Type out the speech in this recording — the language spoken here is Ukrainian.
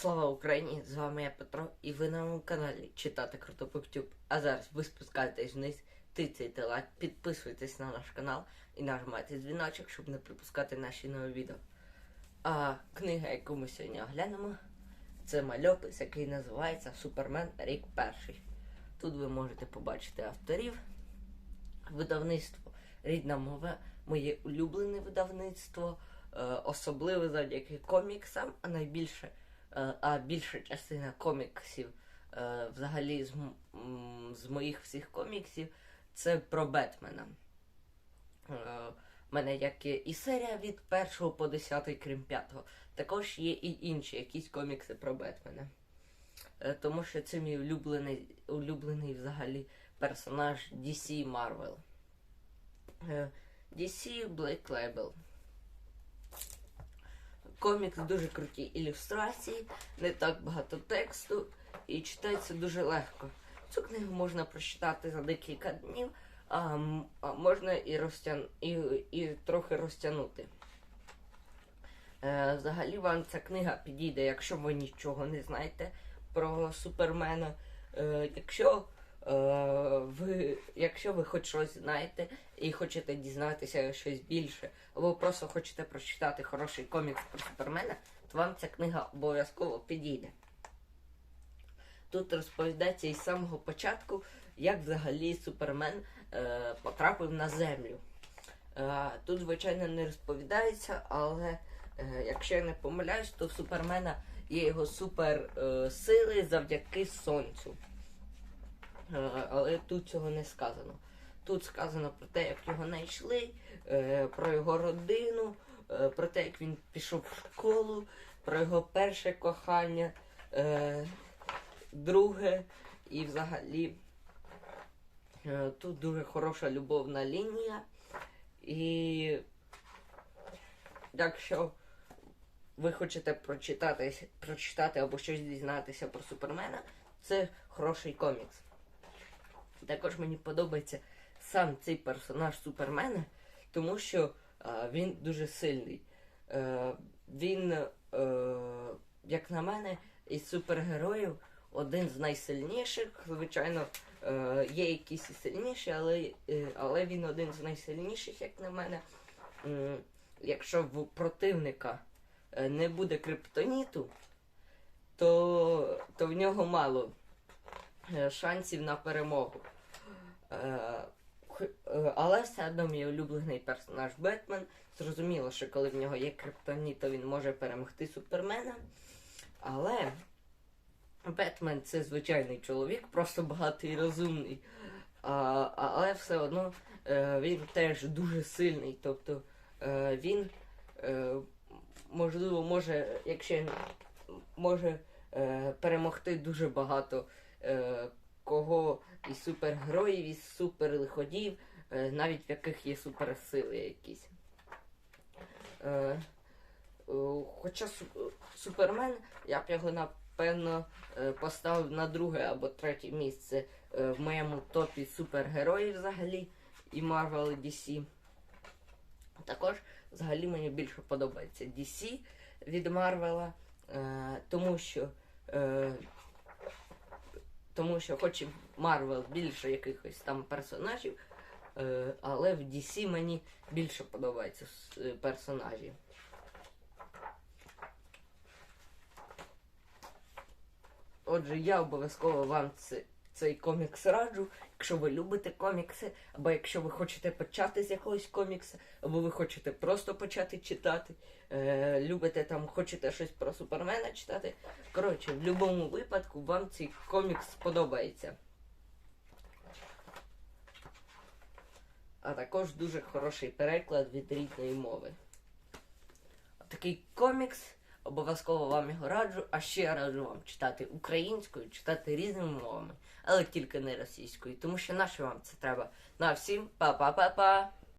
Слава Україні! З вами я Петро, і ви на моєму каналі Читати Круто Поктюб. А зараз ви спускаєтесь вниз, тицяйте лайк, підписуйтесь на наш канал і нажимайте дзвіночок, щоб не пропускати наші нові відео. А книга, яку ми сьогодні оглянемо, це мальопис, який називається Супермен Рік Перший. Тут ви можете побачити авторів, видавництво Рідна мова, моє улюблене видавництво, е, особливе завдяки коміксам, а найбільше, а більша частина коміксів е, взагалі з, з моїх всіх коміксів це про Бетмена. Е, в мене як є і серія від 1 по 10, крім 5. Також є і інші якісь комікси про Бетмена. Е, Тому що це мій улюблений, улюблений взагалі персонаж DC Marvel. Е, DC Black Label. Комікс дуже круті ілюстрації, не так багато тексту і читається дуже легко. Цю книгу можна прочитати за декілька днів, а, а можна і, розтян... і, і трохи розтягнути. Е, взагалі вам ця книга підійде, якщо ви нічого не знаєте про Супермена. Е, якщо, ви, якщо ви хоч щось знаєте і хочете дізнатися щось більше, або просто хочете прочитати хороший комікс про Супермена, то вам ця книга обов'язково підійде. Тут розповідається із самого початку, як взагалі Супермен е, потрапив на землю. Е, тут, звичайно, не розповідається, але е, якщо я не помиляюсь, то в Супермена є його супер е, завдяки сонцю. Е, але тут цього не сказано. Тут сказано про те, як його знайшли, е, про його родину, е, про те, як він пішов в школу, про його перше кохання, друге і взагалі тут дуже хороша любовна лінія. І якщо ви хочете прочитати, прочитати або щось дізнатися про Супермена, це хороший комікс. Також мені подобається сам цей персонаж Супермена, тому що е, він дуже сильний. Е, він, е, як на мене, із супергероїв один з найсильніших. Звичайно, е, є якісь і сильніші, але, е, але він один з найсильніших, як на мене. Якщо в противника е, не буде криптоніту, то, то в нього мало е, шансів на перемогу. Е, е, Але все одно мій улюблений персонаж Бетмен. Зрозуміло, що коли в нього є криптоніт, то він може перемогти Супермена. Але Бетмен це звичайний чоловік, просто багатий і розумний. А, але все одно е, він теж дуже сильний. Тобто він можливо може, якщо може перемогти дуже багато кого із супергероїв, із суперлиходів, е, навіть в яких є суперсили якісь. Е, е, хоча Супермен, я б його напевно поставив на друге або третє місце в моєму топі супергероїв взагалі і Marvel і DC. Також взагалі мені більше подобається DC від Марвела, тому що тому що хоч і в Марвел більше якихось там персонажів, е, але в DC мені більше подобаються с- е, персонажі. Отже, я обов'язково вам це, цей комікс раджу, якщо ви любите комікси, або якщо ви хочете почати з якогось комікса, або ви хочете просто почати читати, е, любите там, хочете щось про Супермена читати. Коротше, в будь-якому випадку вам цей комікс сподобається. А також дуже хороший переклад від рідної мови. Такий комікс, обов'язково вам його раджу, а ще раджу вам читати українською, читати різними мовами, але тільки не російською, тому що наше вам це треба. На всім па-па-па-па!